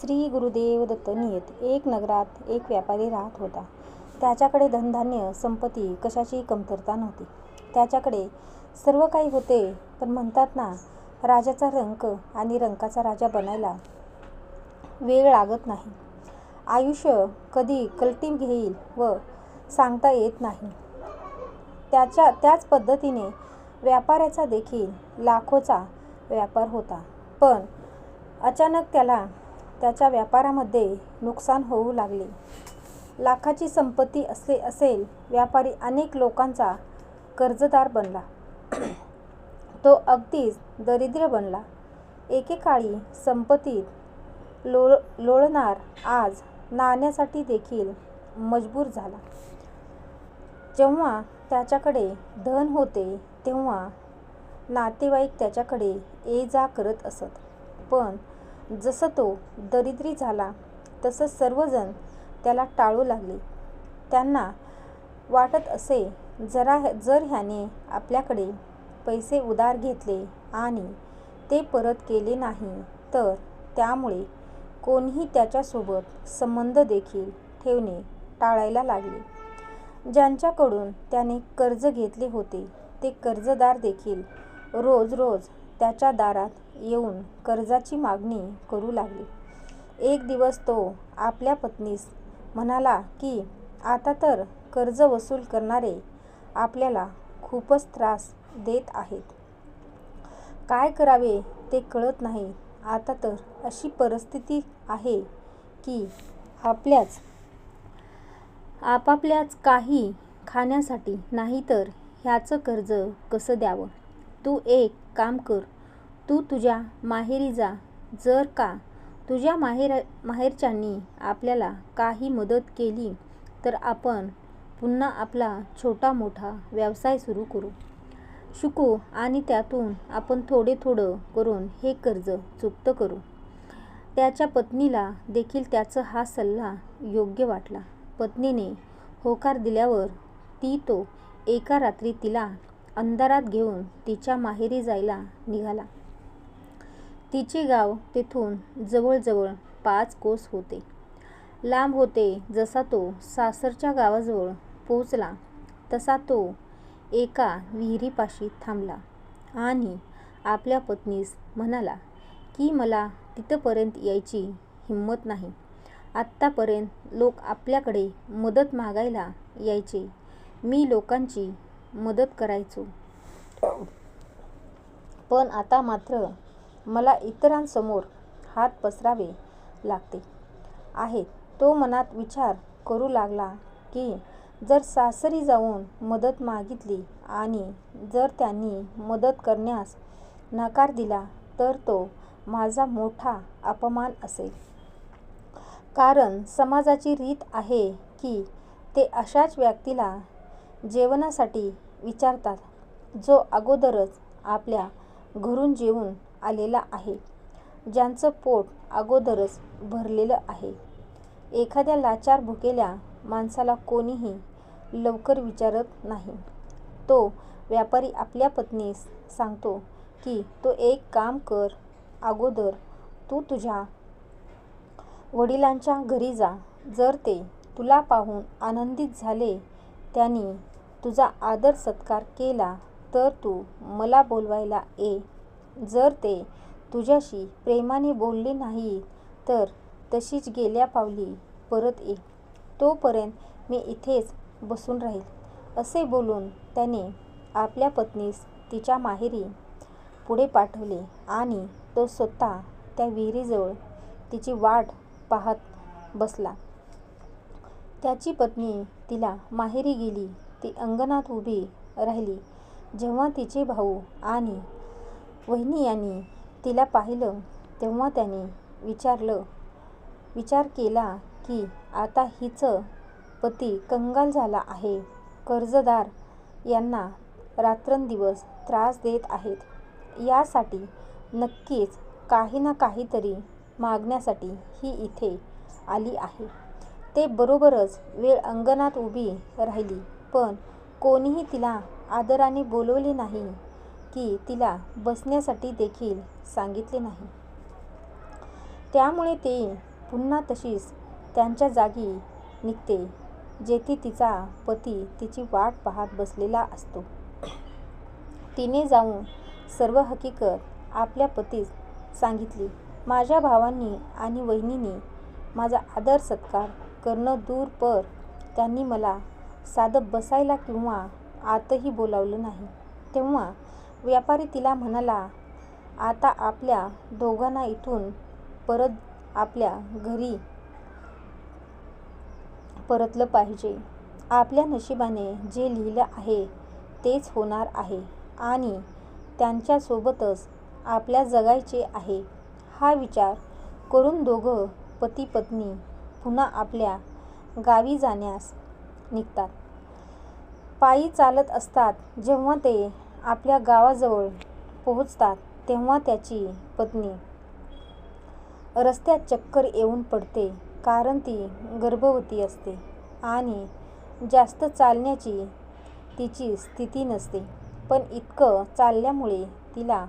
श्री गुरुदेव दत्त नियत एक नगरात एक व्यापारी राहत होता. त्याच्याकडे धनधान्य, संपत्ती कशाची कमतरता नव्हती. त्याच्याकडे सर्व काही होते पण म्हणतात ना राजाचा रंक आणि रंकाचा राजा बनायला वेळ लागत नाही. आयुष्य कधी कलटीम घेईल व सांगता येत नाही. त्याच्या त्याच पद्धतीने व्यापाऱ्याचा देखील लाखोचा व्यापार होता पण अचानक त्याला त्याच्या व्यापारामध्ये नुकसान होऊ लागले. लाखाची संपत्ती असेल व्यापारी अनेक लोकांचा कर्जदार बनला. तो अगदीच दरिद्र बनला. एकेकाळी संपत्तीत लोळणारा आज नाण्यासाठी देखील मजबूर झाला. जेव्हा त्याच्याकडे धन होते तेव्हा नातेवाईक त्याच्याकडे ये-जा करत असत. पण जसं तो दरिद्री झाला तसं सर्वजण त्याला टाळू लागले. त्यांना वाटत असे जरा जर ह्याने आपल्याकडे पैसे उधार घेतले आणि ते परत केले नाही तर त्यामुळे कोणीही त्याच्यासोबत संबंध देखील ठेवणे टाळायला लागले ज्यांच्याकडून त्याने कर्ज घेतले होते ते कर्जदार देखील रोज रोज त्याच्या दारात येऊन कर्जाची मागणी करू लागली एक दिवस तो आपल्या पत्नीस म्हणाला की आता तर कर्ज वसूल करणारे आपल्याला खूपच त्रास देत आहेत. काय करावे ते कळत नाही. आता तर अशी परिस्थिती आहे की आपल्याच आपापल्याच काही खाण्यासाठी नाही तर ह्याचं कर्ज कसं द्यावं? तू एक काम कर तू तुझ्या माहेरी जा. जर का तुझ्या माहेर माहेरच्यांनी आपल्याला काही मदत केली तर आपण पुन्हा आपला छोटा मोठा व्यवसाय सुरू करू शिकू आणि त्यातून आपण थोडे थोडं करून हे कर्ज चुकतं करू. त्याच्या पत्नीला देखील त्याचा हा सल्ला योग्य वाटला. पत्नीने होकार दिल्यावर ती तो एका रात्री तिला अंधारात घेऊन तिच्या माहेरी जायला निघाला. तिचे गाव तेथून जवळजवळ पाच कोस होते. लांब होते. जसा तो सासरच्या गावाजवळ पोचला तसा तो एका विहिरीपाशी थांबला आणि आपल्या पत्नीस म्हणाला की मला तिथंपर्यंत यायची हिंमत नाही. आत्तापर्यंत लोक आपल्याकडे मदत मागायला यायचे. मी लोकांची मदत करायचो. पण आता मात्र मला इतरांसमोर हात पसरावे लागते आहेत. तो मनात विचार करू लागला की जर सासरी जाऊन मदत मागितली आणि जर त्यांनी मदत करण्यास नकार दिला तर तो माझा मोठा अपमान असेल. कारण समाजाची रीत आहे की ते अशाच व्यक्तीला जेवणासाठी विचारतात जो अगोदरच आपल्या घरून जेवून आलेला आहे. ज्यांचं पोट अगोदरच भरलेलं आहे. एखाद्या लाचार भुकेल्या माणसाला कोणीही लवकर विचारत नाही. तो व्यापारी आपल्या पत्नीस सांगतो की तो एक काम कर अगोदर तू तुझ्या वडिलांच्या घरी जा. जर ते तुला पाहून आनंदित झाले, त्यांनी तुझा आदर सत्कार केला तर तू मला बोलवायला ये. जर ते तुझ्याशी प्रेमाने बोलले नाहीत तर तशीच गेल्या पावली परत ये. तोपर्यंत मी इथेच बसून राहील असे बोलून त्याने आपल्या पत्नीस तिच्या माहेरी पुढे पाठवले आणि तो स्वतः त्या विहिरीजवळ तिची वाट पाहत बसला. त्याची पत्नी तिला माहेरी गेली. ती अंगणात उभी राहिली. जेव्हा तिचे भाऊ आणि वहिनी यांनी तिला पाहिलं तेव्हा त्यांनी विचार केला की आता हिचं पती कंगाल झाला आहे. कर्जदार यांना रात्रंदिवस त्रास देत आहेत. यासाठी नक्कीच काही ना काहीतरी मागण्यासाठी ही इथे आली आहे. ते बरोबरच वेळ अंगणात उभी राहिली पण कोणीही तिला आदराने बोलवले नाही की तिला बसण्यासाठी देखील सांगितले नाही. त्यामुळे ते पुन्हा तशीच त्यांच्या जागी निघते जेथे तिचा पती तिची वाट पाहत बसलेला असतो. तिने जाऊन सर्व हकीकत आपल्या पतीस सांगितली. माझ्या भावांनी आणि वहिनींनी माझा आदर सत्कार करणं दूर पर त्यांनी मला साधं बसायला किंवा आतही बोलावलं नाही. तेव्हा व्यापारी तिला म्हणाला, आता आपल्या दोघांना इथून परत आपल्या घरी परतलं पाहिजे. आपल्या नशिबाने जे लिहिलं आहे तेच होणार आहे आणि त्यांच्यासोबतच आपल्या जगायचे आहे. हा विचार करून दोघं पती-पत्नी पुन्हा आपल्या गावी जाण्यास निघतात. पायी चालत असतात जेव्हा ते आपल्या गावाजवळ पोहोचतात तेव्हा त्याची पत्नी रस्त्यात चक्कर येऊन पडते कारण ती गर्भवती असते आणि जास्त चालण्याची तिची स्थिती नसते. पण इतकं चालल्यामुळे तिला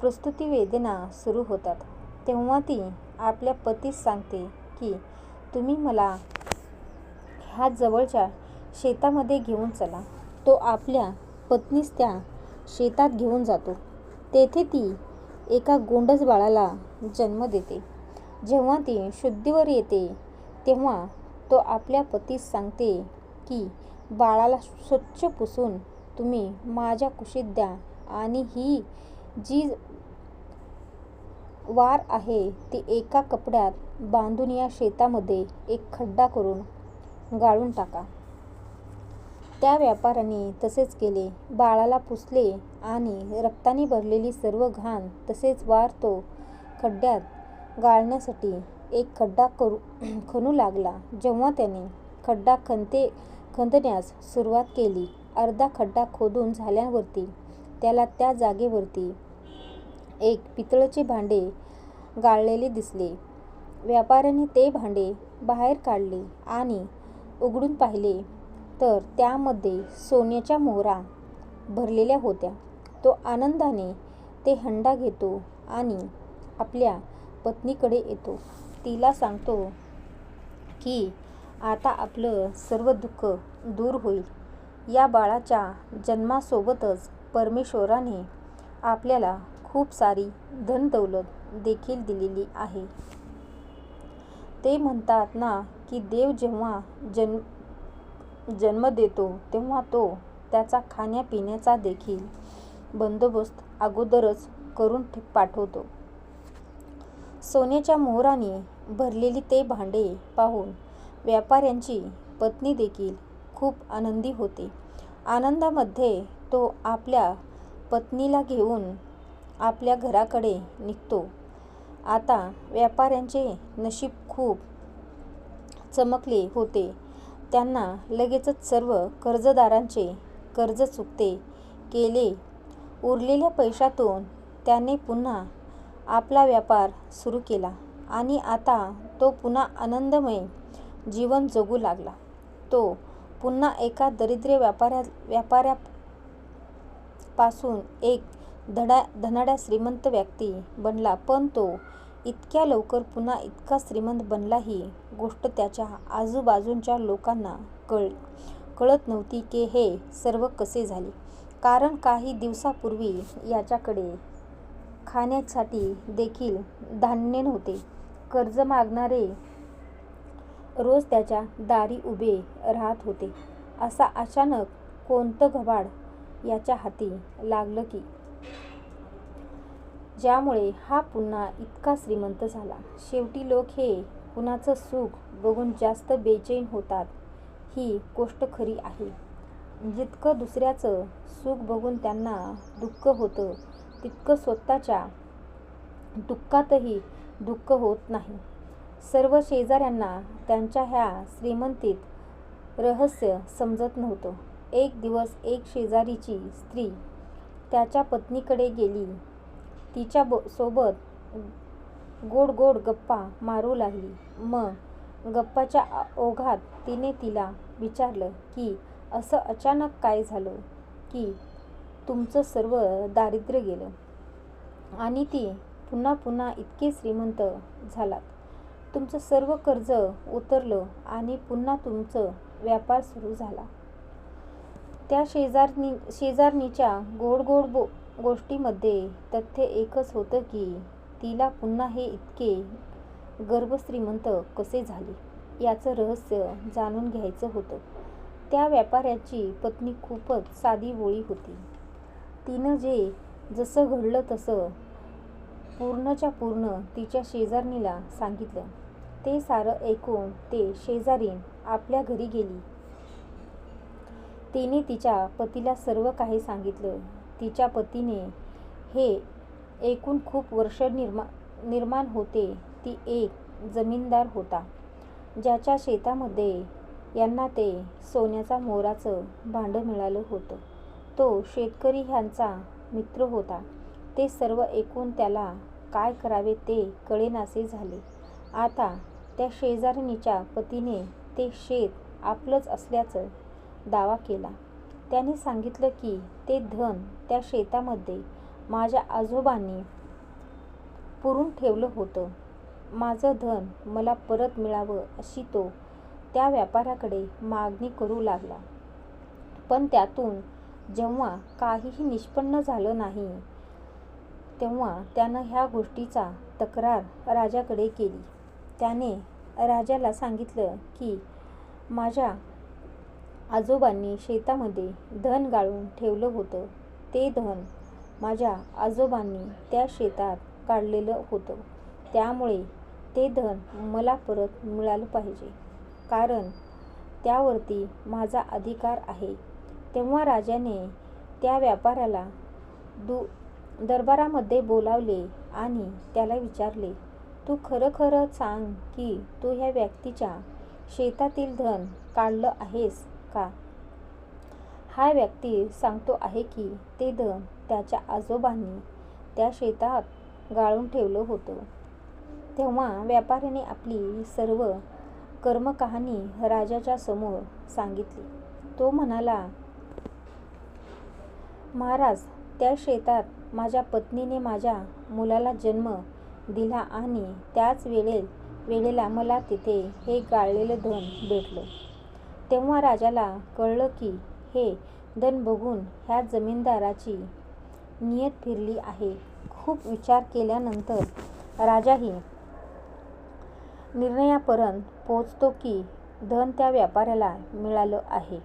प्रसूतिवेदना सुरू होतात. तेव्हा ती आपल्या पतीस सांगते की तुम्ही मला ह्या जवळच्या शेतामध्ये घेऊन चला. तो आपल्या पत्नीस त्या शेतात घेऊन जातो. तेथे ती एका गोंडस बाळाला जन्म देते. जेव्हा ती शुद्धीवर येते तेव्हा तो आपल्या पतीस सांगते की बाळाला स्वच्छ पुसून तुम्ही माझ्या कुशीत द्या आणि ही जी वार आहे ती एका कपड्यात बांधून या शेतामध्ये एक खड्डा करून गाळून टाका. त्या व्यापाऱ्याने तसेच केले. बाळाला पुसले आणि रक्ताने भरलेली सर्व घाण तसेच वार तो खड्ड्यात गाळण्यासाठी एक खड्डा करू खणू लागला. जेव्हा त्याने खड्डा खंदण्यास सुरुवात केली. अर्धा खड्डा खोदून झाल्यावरती त्याला त्या जागेवरती एक पितळचे भांडे गाळलेले दिसले. व्यापाऱ्याने ते भांडे बाहेर काढले आणि उघडून पाहिले तर त्यामध्ये सोन्याच्या मोहरा भरलेल्या होत्या. तो आनंदाने ते हंडा घेतो आणि आपल्या पत्नीकडे येतो. तिला सांगतो की आता आपलं सर्व दुःख दूर होईल. या बाळाच्या जन्मासोबतच परमेश्वराने आपल्याला खूप सारी धनदौलत देखील दिलेली आहे. ते म्हणतात ना की देव जेव्हा जन्म देतो तेव्हा तो त्याचा खाण्यापिण्याचा देखील बंदोबस्त अगोदरच करून पाठवतो. सोन्याच्या मोहराने भरलेली ते भांडे पाहून व्यापाऱ्यांची पत्नी देखील खूप आनंदी होते. आनंदामध्ये तो आपल्या पत्नीला घेऊन आपल्या घराकडे निघतो. आता व्यापाऱ्यांचे नशीब खूप चमकले होते. त्यांना लगेचच सर्व कर्जदारांचे कर्ज चुकते केले. उरलेल्या पैशातून त्याने पुन्हा आपला व्यापार सुरू केला आणि आता तो पुन्हा आनंदमय जीवन जगू लागला. तो पुन्हा एका दरिद्र व्यापाऱ्यापासून एक धडा धनाड्या श्रीमंत व्यक्ती बनला पण तो इतक्या लवकर पुन्हा इतका श्रीमंत बनला ही गोष्ट त्याच्या आजूबाजूच्या लोकांना कळ कळत नव्हती की हे सर्व कसे झाले. कारण काही दिवसापूर्वी याच्याकडे खाण्यासाठी देखील धान्य नव्हते. कर्ज मागणारे रोज त्याच्या दारी उभे राहत होते. असा अचानक कोणतं घबाड याच्या हाती लागलं की ज्यामुळे हा पुन्हा इतका श्रीमंत झाला. शेवटी लोक हे कुणाचं सुख बघून जास्त बेचैन होतात ही गोष्ट खरी आहे. जितकं दुसऱ्याचं सुख बघून त्यांना दुःख होतं तितकं स्वतःच्या दुःखातही दुःख होत नाही. सर्व शेजाऱ्यांना त्यांच्या ह्या श्रीमंतीत रहस्य समजत नव्हतं. एक दिवस एक शेजारीची स्त्री त्याच्या पत्नीकडे गेली. तिच्या सोबत गोड गोड गप्पा मारू लागली. मग गप्पांच्या ओघात तिने तिला विचारलं की असं अचानक काय झालं की तुमचं सर्व दारिद्र्य गेलं? आणि ती पुन्हा पुन्हा इतके श्रीमंत झालात तुमचं सर्व कर्ज उतरलं आणि पुन्हा तुमचं व्यापार सुरू झाला त्या शेजारनी शेजारणीच्या गोड गोड बो गोष्टीमध्ये तथ्य एकच होतं की तिला पुन्हा हे इतके गर्भश्रीमंत कसे झाले? याचं रहस्य जाणून घ्यायचं होतं. त्या व्यापाऱ्याची पत्नी खूपच साधीभोळी होती. तिनं जे जसं घडलं तसं पूर्णच्या पूर्ण तिच्या शेजारणीला सांगितलं. ते सारं ऐकून ते शेजारीण आपल्या घरी गेली. तिने तिच्या पतीला सर्व काही सांगितलं. तिच्या पतीने हे ऐकून खूप वर्ष निर्मा निर्माण होते. ती एक जमीनदार होता ज्याच्या शेतामध्ये यांना ते सोन्याचा मोराचं भांडं मिळालं होतं. तो शेतकरी ह्यांचा मित्र होता. ते सर्व ऐकून त्याला काय करावे ते कळेनासे झाले. आता त्या शेजारणीच्या पतीने ते शेत आपलंच असल्याचं दावा केला. त्याने सांगितलं की ते धन त्या शेतामध्ये माझ्या आजोबांनी पुरून ठेवलं होतं. माझं धन मला परत मिळावं अशी तो त्या व्यापाऱ्याकडे मागणी करू लागला. पण त्यातून जेव्हा काहीही निष्पन्न झालं नाही तेव्हा त्यानं ह्या गोष्टीचा तक्रार राजाकडे केली. त्याने राजाला सांगितलं की माझ्या आजोबांनी शेतामध्ये धन गाळून ठेवलं होतं. ते धन माझ्या आजोबांनी त्या शेतात काढलेलं होतं. त्यामुळे ते धन मला परत मिळालं पाहिजे. कारण त्यावरती माझा अधिकार आहे. तेव्हा राजाने त्या व्यापाऱ्याला दु दरबारामध्ये बोलावले आणि त्याला विचारले तू खरं खरं सांग की तू ह्या व्यक्तीच्या शेतातील धन काढलं आहेस? का? हा व्यक्ती सांगतो आहे की ते धन त्याच्या आजोबांनी त्या शेतात गाळून ठेवलं होतं. तेव्हा व्यापाऱ्याने आपली सर्व कर्मकहाणी राजाच्या समोर सांगितली. तो म्हणाला महाराज त्या शेतात माझ्या पत्नीने माझ्या मुलाला जन्म दिला आणि त्याच वेळे वेळेला मला तिथे हे गाळलेलं धन भेटलं. तेव्हा राजाला कळलं की हे धन बघून ह्या जमीनदाराची नियत फिरली आहे. खूप विचार केल्यानंतर राजाही निर्णयापर्यंत पोचतो की धन त्या व्यापाऱ्याला मिळालं आहे.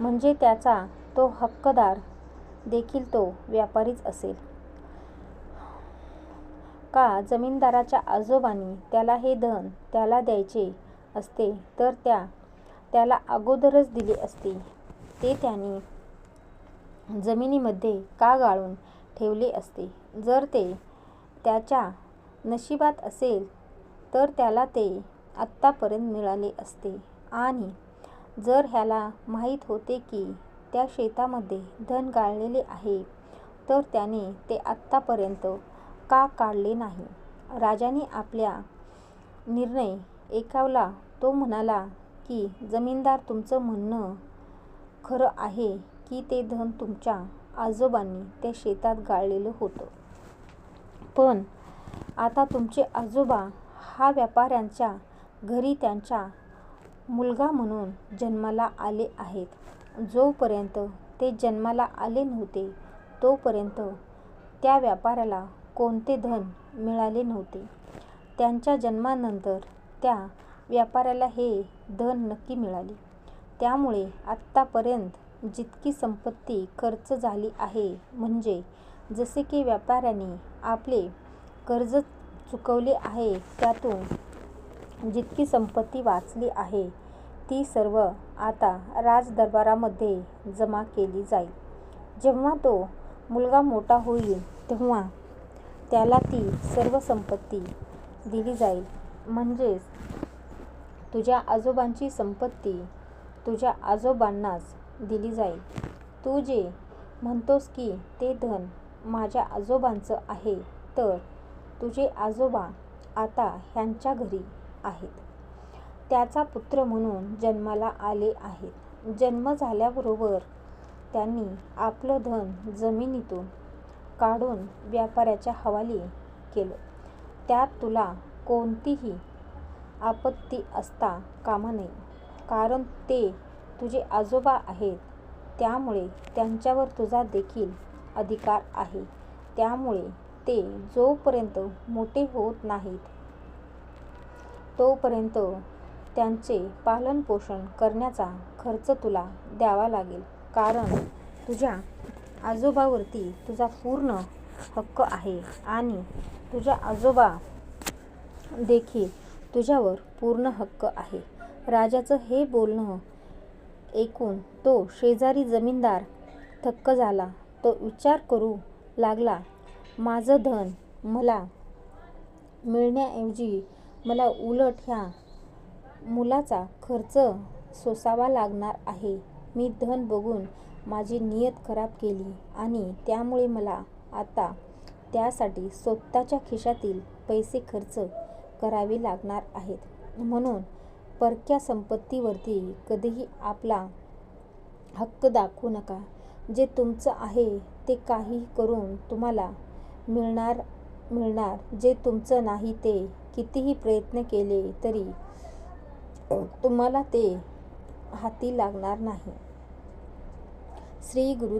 म्हणजे त्याचा तो हक्कदार देखील तो व्यापारीच असेल. का जमीनदाराच्या आजोबांनी त्याला हे धन त्याला द्यायचे असते तर त्या त्याला अगोदरच दिली असते. ते त्याने जमिनीमध्ये का गाळून ठेवले असते? जर ते त्याच्या नशिबात असेल तर त्याला ते आत्तापर्यंत मिळाले असते. आणि जर ह्याला माहीत होते की त्या शेतामध्ये धन गाळलेले आहे तर त्याने ते आत्तापर्यंत का काढले नाही? राजाने आपल्या निर्णय ऐकावला. तो म्हणाला की जमीनदार तुमचं म्हणणं खरं आहे की ते धन तुमच्या आजोबांनी त्या शेतात गाळलेलं होतं. पण आता तुमचे आजोबा हा व्यापाऱ्यांच्या घरी त्यांचा मुलगा म्हणून जन्माला आले आहेत. जोपर्यंत ते जन्माला आले नव्हते तोपर्यंत त्या व्यापाऱ्याला कोणते धन मिळाले नव्हते. त्यांच्या जन्मानंतर त्या व्यापाऱ्याला हे धन नक्की मिळाले. त्यामुळे आत्तापर्यंत जितकी संपत्ती खर्च झाली आहे म्हणजे जसे की व्यापाऱ्याने आपले कर्ज चुकवले आहे त्यातून जितकी संपत्ती वाचली आहे ती सर्व आता राजदरबारामध्ये जमा केली जाईल. जेव्हा तो मुलगा मोठा होईल तेव्हा त्याला ती सर्व संपत्ती दिली जाईल. म्हणजेच तुझ्या आजोबांची संपत्ती तुझ्या आजोबांनाच दिली जाईल. तू जे म्हणतोस की ते धन माझ्या आजोबांचं आहे तर तुझे आजोबा आता ह्यांच्या घरी आहेत. त्याचा पुत्र म्हणून जन्माला आले आहेत. जन्म झाल्याबरोबर त्यांनी आपलं धन जमिनीतून काढून व्यापाऱ्याच्या हवाली केलं. त्यात तुला कोणतीही आपत्ती असता कामा नये. कारण ते तुझे आजोबा आहेत. त्यामुळे त्यांच्यावर तुझा देखील अधिकार आहे. त्यामुळे ते जोपर्यंत मोठे होत नाहीत तोपर्यंत त्यांचे पालनपोषण करण्याचा खर्च तुला द्यावा लागेल. कारण तुझ्या आजोबांवरती तुझा पूर्ण हक्क आहे आणि तुझ्या आजोबा देखील तुझ्यावर पूर्ण हक्क आहे. राजाचं हे बोलणं ऐकून तो शेजारी जमीनदार थक्क झाला. तो विचार करू लागला माझं धन मला मिळण्याऐवजी मला उलट ह्या मुलाचा खर्च सोसावा लागणार आहे. मी धन बघून माझी नियत खराब केली आणि त्यामुळे मला आता त्यासाठी स्वतःच्या खिशातील पैसे खर्च करावे लागणार आहेत. म्हणून परक्या संपत्तीवरती कधीही आपला हक्क दाखवू नका. जे तुमचं आहे ते काही करून तुम्हाला मिळणार मिळणार. जे तुमचं नाही ते कितीही प्रयत्न केले तरी तुम्हाला ते हाती लागणार नाही. श्री गुरु